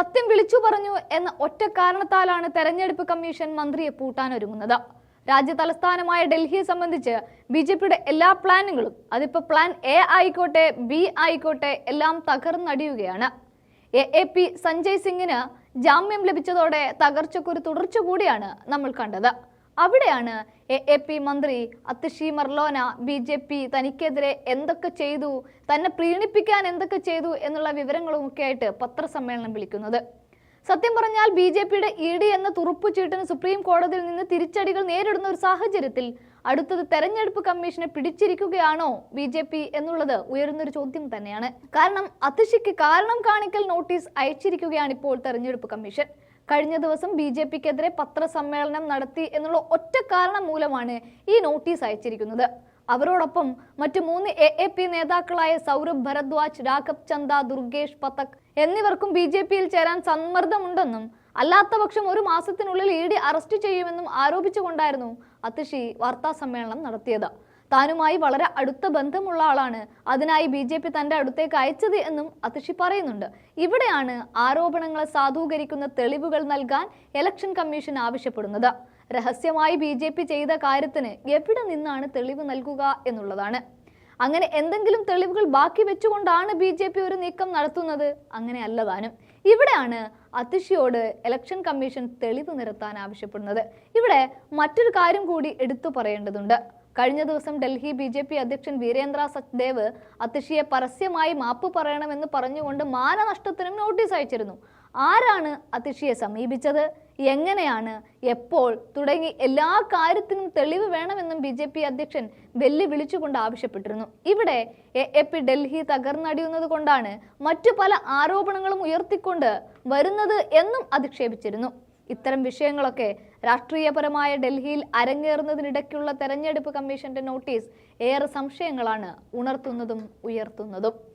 സത്യം വിളിച്ചു പറഞ്ഞു എന്ന ഒറ്റ കാരണത്താലാണ് തെരഞ്ഞെടുപ്പ് കമ്മീഷൻ മന്ത്രിയെ പൂട്ടാനൊരുങ്ങുന്നത് രാജ്യ തലസ്ഥാനമായ ഡൽഹിയെ സംബന്ധിച്ച് ബി ജെ പിയുടെ എല്ലാ പ്ലാനുകളും അതിപ്പോ പ്ലാൻ എ ആയിക്കോട്ടെ ബി ആയിക്കോട്ടെ എല്ലാം തകർന്നടിയുകയാണ്. എ എ പി സഞ്ജയ് സിംഗിന് ജാമ്യം ലഭിച്ചതോടെ തകർച്ചക്കൊരു തുടർച്ച കൂടിയാണ് നമ്മൾ കണ്ടത്. അവിടെയാണ് എ എ പി മന്ത്രി Atishi Marlena B J P തനിക്കെതിരെ എന്തൊക്കെ ചെയ്തു തന്നെ പ്രീണിപ്പിക്കാൻ എന്തൊക്കെ ചെയ്തു എന്നുള്ള വിവരങ്ങളും ആയിട്ട് പത്രസമ്മേളനം വിളിക്കുന്നത്. സത്യം പറഞ്ഞാൽ ബി ജെ പിയുടെ ഇ ഡി എന്ന തുറുപ്പുചീട്ടിന് സുപ്രീം കോടതിയിൽ നിന്ന് തിരിച്ചടികൾ നേരിടുന്ന ഒരു സാഹചര്യത്തിൽ അടുത്തത് തെരഞ്ഞെടുപ്പ് കമ്മീഷനെ പിടിച്ചിരിക്കുകയാണോ ബി ജെ പി എന്നുള്ളത് ഉയരുന്നൊരു ചോദ്യം തന്നെയാണ്. കാരണം അതിശിക്ക് കാരണം കാണിക്കൽ നോട്ടീസ് അയച്ചിരിക്കുകയാണ് ഇപ്പോൾ തെരഞ്ഞെടുപ്പ് കമ്മീഷൻ. കഴിഞ്ഞ ദിവസം ബി ജെ പിക്കെതിരെ പത്രസമ്മേളനം നടത്തി എന്നുള്ള ഒറ്റ കാരണം മൂലമാണ് ഈ നോട്ടീസ് അയച്ചിരിക്കുന്നത്. അവരോടൊപ്പം മറ്റു മൂന്ന് എ എ പി നേതാക്കളായ സൗരഭ് ഭരദ്വാജ് രാഘവ് ചന്ദ ദുർഗേഷ് പതക് എന്നിവർക്കും ബി ജെ പിയിൽ ചേരാൻ സമ്മർദ്ദമുണ്ടെന്നും അല്ലാത്ത പക്ഷം ഒരു മാസത്തിനുള്ളിൽ ഇ ഡി അറസ്റ്റ് ചെയ്യുമെന്നും ആരോപിച്ചുകൊണ്ടായിരുന്നു അതിഷി വാർത്താ സമ്മേളനം നടത്തിയത്. താനുമായി വളരെ അടുത്ത ബന്ധമുള്ള ആളാണ്. അതിനായി ബി ജെ പി തന്റെ അടുത്തേക്ക് അയച്ചത് എന്നും അതിഷി പറയുന്നുണ്ട്. ഇവിടെയാണ് ആരോപണങ്ങളെ സാധൂകരിക്കുന്ന തെളിവുകൾ നൽകാൻ ഇലക്ഷൻ കമ്മീഷൻ ആവശ്യപ്പെടുന്നത്. രഹസ്യമായി ബി ജെ പി ചെയ്ത കാര്യത്തിന് എവിടെ നിന്നാണ് തെളിവ് നൽകുക എന്നുള്ളതാണ്. അങ്ങനെ എന്തെങ്കിലും തെളിവുകൾ ബാക്കി വെച്ചുകൊണ്ടാണ് ബി ജെ പി ഒരു നീക്കം നടത്തുന്നത്? അങ്ങനെ അല്ലതാനും ഇവിടെയാണ് അതിഷിയോട് ഇലക്ഷൻ കമ്മീഷൻ തെളിവ് നിരത്താൻ ആവശ്യപ്പെടുന്നത്. ഇവിടെ മറ്റൊരു കാര്യം കൂടി എടുത്തു പറയേണ്ടതുണ്ട്. കഴിഞ്ഞ ദിവസം ഡൽഹി ബി ജെ പി അധ്യക്ഷൻ വീരേന്ദ്ര സച്ദേവ് അതിഷിയെ പരസ്യമായി മാപ്പ് പറയണമെന്ന് പറഞ്ഞുകൊണ്ട് മാനനഷ്ടത്തിനും നോട്ടീസ് അയച്ചിരുന്നു. ആരാണ് അതിഷിയെ സമീപിച്ചത്? എങ്ങനെയാണ് എപ്പോൾ തുടങ്ങി എല്ലാ കാര്യത്തിനും തെളിവ് വേണമെന്നും ബി ജെ പി അധ്യക്ഷൻ വെല്ലുവിളിച്ചുകൊണ്ട് ആവശ്യപ്പെട്ടിരുന്നു. ഇവിടെ എ എ പി ഡൽഹി തകർന്നടിയുന്നത് കൊണ്ടാണ് മറ്റു പല ആരോപണങ്ങളും ഉയർത്തിക്കൊണ്ട് വരുന്നത് എന്നും അധിക്ഷേപിച്ചിരുന്നു. ഇത്തരം വിഷയങ്ങളൊക്കെ രാഷ്ട്രീയപരമായ ഡൽഹിയിൽ അരങ്ങേറുന്നതിനിടയ്ക്കുള്ള തെരഞ്ഞെടുപ്പ് കമ്മീഷന്റെ നോട്ടീസ് ഏറെ സംശയങ്ങളാണ് ഉണർത്തുന്നതും ഉയർത്തുന്നതും.